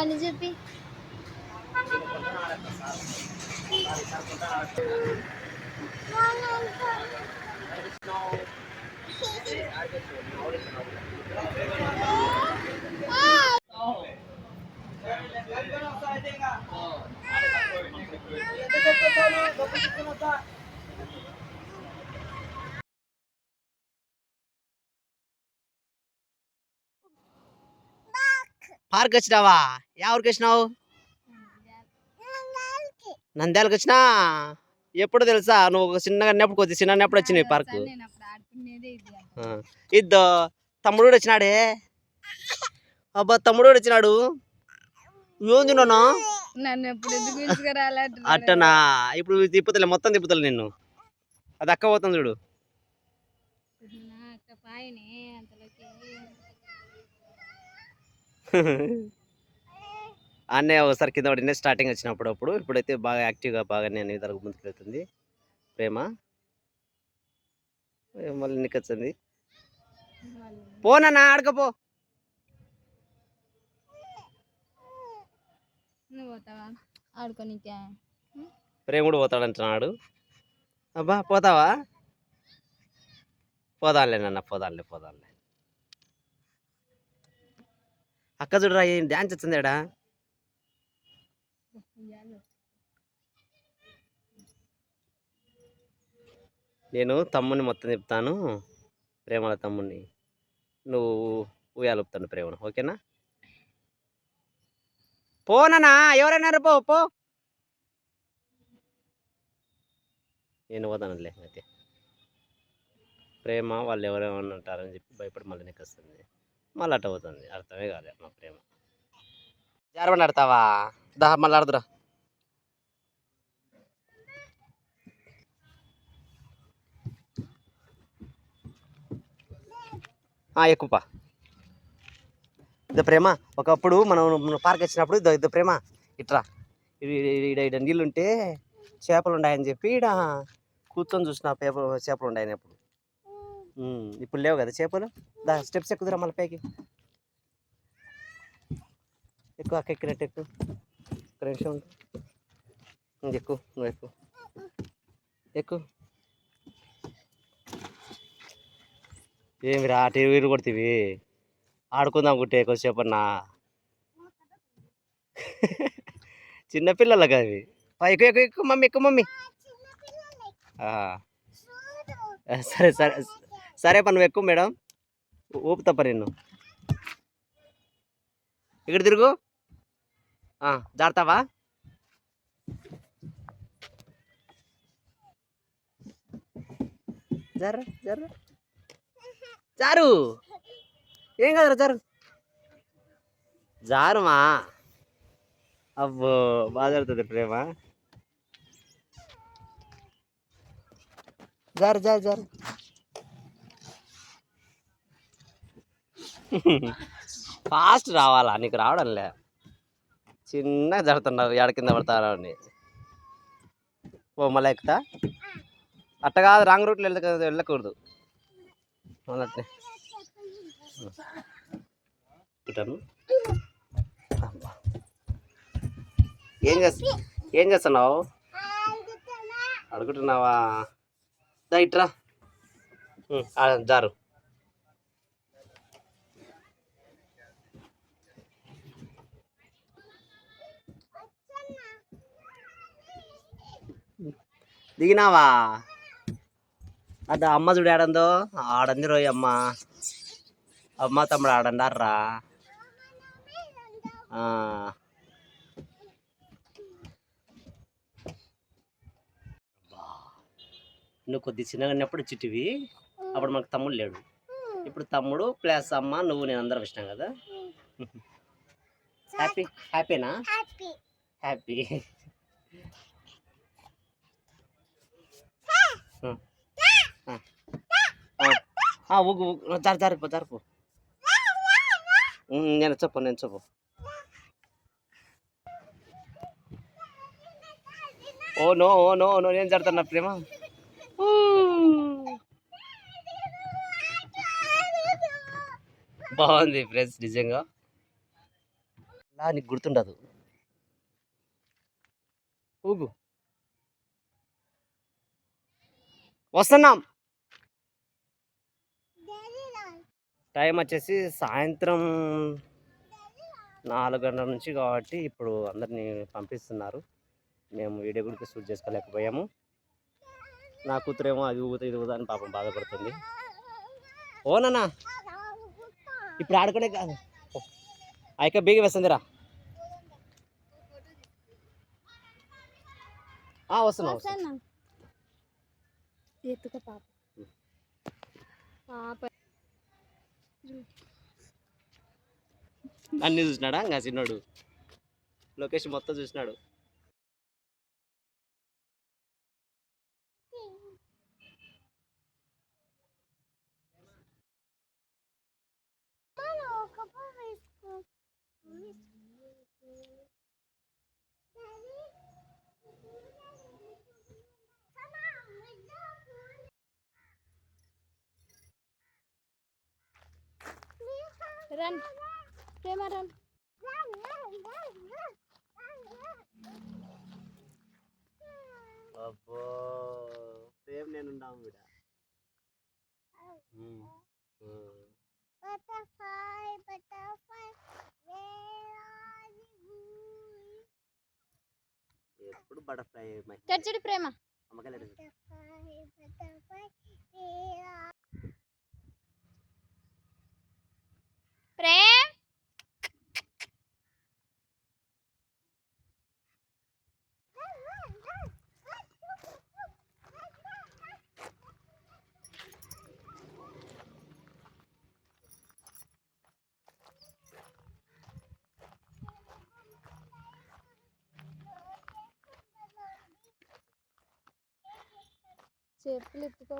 అని చెప్పి పార్క్ వచ్చినావా యా ఊరికి వచ్చినావు నంద్యాలకు వచ్చినా ఎప్పుడు తెలుసా? నువ్వు చిన్నగా ఉన్నప్పుడు కొద్ది చిన్న ఉన్నప్పుడు వచ్చినాయి పార్క్. ఇద్దో తమ్ముడు కూడా వచ్చినాడే? అబ్బా తమ్ముడు కూడా వచ్చినాడు? ఏంది నాన్న నన్ను ఎప్పుడు ఎందుకు తీసుకురాలంటున్నాడు అట్టనా? ఇప్పుడు తిప్పుతలే మొత్తం తిప్పుతలే నిన్ను. అది అక్క పోతుంది చూడు నా అక్క పాయనే అంతలోకి అన్నే ఒకసారి కింద పడిన స్టార్టింగ్ వచ్చినప్పుడు అప్పుడు. ఇప్పుడైతే బాగా యాక్టివ్గా బాగా నేను ఇద్దరు ముందుకు వెళ్తుంది. ప్రేమ. మళ్ళీ నికొచ్చింది వాళ్ళు పోనా ఆడకపో నువ్వు పోతావా? ఆడుకోనికే ప్రేమ కూడా పోతాడంటున్నాడు అబ్బా పోతావా? పోదాంలే నాన్న పోదాంలే పోదాంలే. అక్క చూడరా ఏం డ్యాన్స్ వచ్చింది ఏడా నేను తమ్ముని మొత్తం చెప్తాను ప్రేమల తమ్ముని. నువ్వు ఉయ్యాలుపుతాను ప్రేమను ఓకేనా? పోనన్నా ఎవరైనా పో పో. నేను పోతానులే అయితే. ప్రేమ వాళ్ళు ఎవరేమన్నా ఉంటారని చెప్పి భయపడి మళ్ళీ నీకు వస్తుంది. మళ్ళీ అట్ట అవుతుంది అర్థమే కాదు మా ప్రేమ. జారబండి ఆడతావా? దా మళ్ళీ ఆడదురా. ఎక్కుపా ఇద్ద ప్రేమ. ఒకప్పుడు మనం పార్క్ వచ్చినప్పుడు ఇద్ద ఇద్ద ప్రేమ. ఇట్రా. ఈడ ఈడ నీళ్ళు ఉంటే చేపలు ఉన్నాయని చెప్పి ఇడ కూర్చొని చూసిన పేపర్ చేపలు ఉన్నాయని అప్పుడు. ఇప్పుడు లేవు కదా చేపలు? దా స్టెప్స్ ఎక్కుదురా మళ్ళీ పైకి. ఎక్కువ అక్క ఎక్కినట్టు ఎక్కువ ఒక నిమిషం ఎక్కువ నువ్వు ఎక్కువ ఎక్కువ ఏమి రా టీవీలు కొడుతీవి? ఆడుకుందాం గుట్టే కొద్దిసేపు చిన్నపిల్లలు చిన్నపిల్లలకి అవి? ఎక్కువ ఎక్కువ ఎక్కువ మమ్మీ ఎక్కువ మమ్మీ. సరే సరే. సరే పా నువ్వు ఎక్కువ మేడం. ఊ- ఊపుతా పా నిన్ను. ఇక్కడ తిరుగు. ఆ, జాడతావా జర్ర జర్ర జారు. ఏం కదరా జారు? జారుమా? అబ్బో బాగా జరుగుతుంది ప్రేమ. జారు జారు జారు. ఫాస్ట్ రావాలా? నీకు రావడంలే. చిన్నగా జరుగుతున్నావు ఎడ కింద పడతారా అని. ఓ మళ్ళీ ఎక్కుతా? అట్ట కాదు రాంగ్ రూట్లో వెళ్ళక వెళ్ళకూడదు. ఇటాను. ఏం చేస్తా ఏం చేస్తున్నావు? అడుగుతున్నావా? ఇట్రా. జారు. దిగినావా? అద అమ్మ చూడు ఆడందో ఆడంది రోయ్ అమ్మ. అమ్మ తమ్ముడు ఆడండారా. నువ్వు కొద్ది చిన్నగా ఉన్నప్పుడు చిట్టివి అప్పుడు మనకు తమ్ముడు లేడు. ఇప్పుడు తమ్ముడు ప్లస్ అమ్మ నువ్వు నేను అందరం వచ్చినాం కదా. హ్యాపీ హ్యాపీనా హ్యాపీ ఊగు ఊగు. జరిపో జారిపో జారిపో నేను చెప్పు నేను చెప్పు. Oh no oh no no నేను జడుతున్నా ప్రేమ? బాగుంది ఫ్రెండ్స్ నిజంగా. అలా నీకు గుర్తుండదు. ఊగు. వస్తున్నాం. టైం వచ్చేసి సాయంత్రం నాలుగు గంటల నుంచి కాబట్టి ఇప్పుడు అందరినీ పంపిస్తున్నారు. మేము వీడియో కూడా షూట్ చేసుకోలేకపోయాము. నా కూతురేమో అది ఊగుతా ఇది ఊగుతా అని పాపం బాధపడుతుంది. ఓనన్నా ఇప్పుడు ఆడుకునే కాదు అయిక బీగ వేస్తుందిరా ఆ, వస్తున్నా. వస్తున్నా. ఎత్తుక పాప. పాప. అన్ని చూసినాడా? ఇంకా చిన్నోడు లొకేషన్ మొత్తం చూసినాడు. రన్ ప్రేమ రన్ అబ్బో సేమ్ నేను butterfly, where are you? ఎప్పుడు బటర్ఫ్లై తెచ్చుడు ప్రేమ. అమ్మకాయలు చెప్పులు ఎత్తుకో.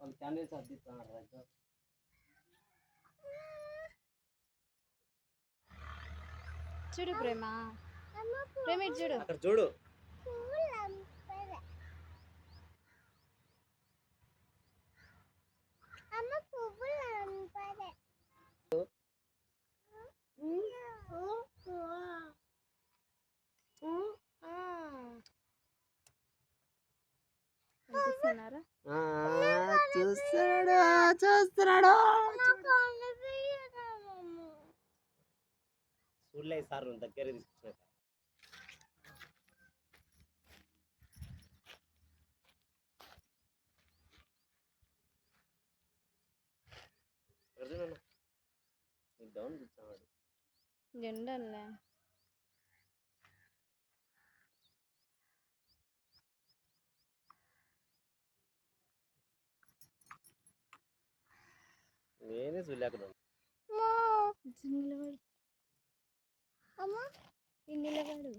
వాళ్ళు క్యాండిల్స్ అద్దిస్తున్నారు రైతు చూడు ప్రేమ. ప్రేమ ఇటు చూడు. అక్కడ చూడు. చూస్తున్నాడు చూస్తున్నాడు. సార్ దగ్గర డౌన్ చూస్తున్నాడు. ജണ്ടല്ലേ മേനെ സുല്ലാക്കുന്നുണ്ട്. അമ്മ. ഇന്നില്ല പാടു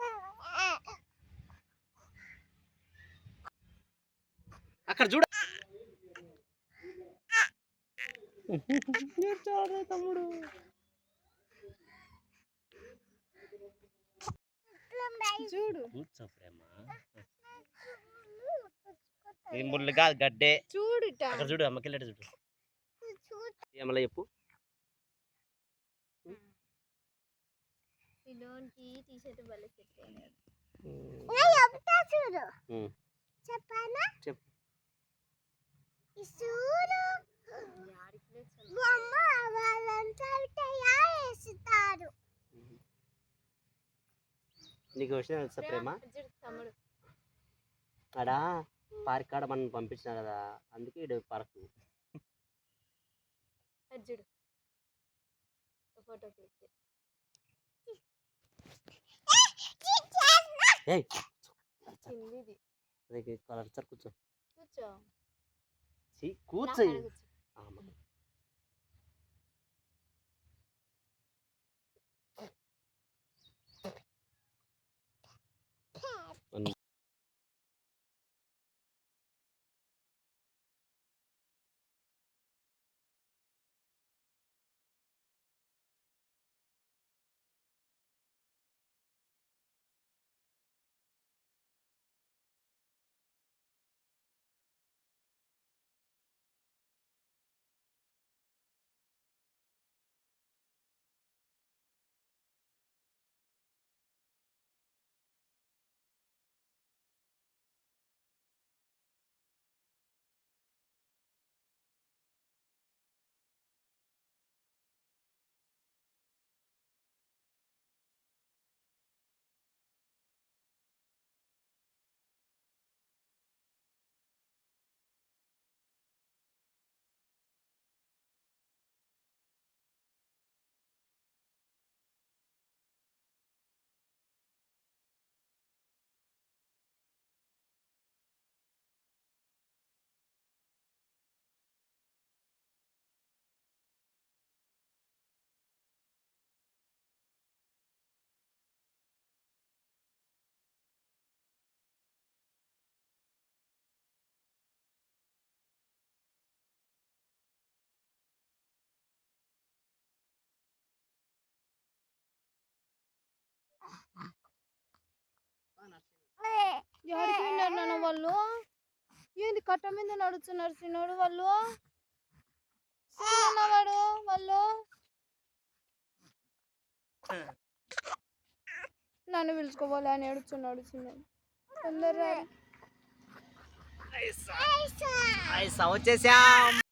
Ah అక్కడ చూడ. తమ్ముడు. చూడు. ఇది ముళ్ళు కాదు గడ్డే. చూడు. అక్కడ చూడు అమ్మకెళ్ళాడు చూడు. ఏమలా చెప్పు. చెప్పానా? చెప్పు. నీకు విషయం తెలుసా ప్రేమ? ఆడ పార్క్ కాడ మనం పంపించిన కదా అందుకే ఇడు పార్క్. అది చూడు ఫోటో కలర్ సార్ కూర్చో. కూర్చో. ఛీ, నా కూర్చో కాడ నాన్న వాళ్ళు? ఏంది కట్ట మీద నడుస్తున్నారు సిన్నోడు వాళ్ళు? సిన్న వాడు వాళ్ళు? నన్ను పిలుచుకోవాలి అని ఏడుచున్నాడు చిన్న తొందరగా రా. ఐసా వచ్చేసాం.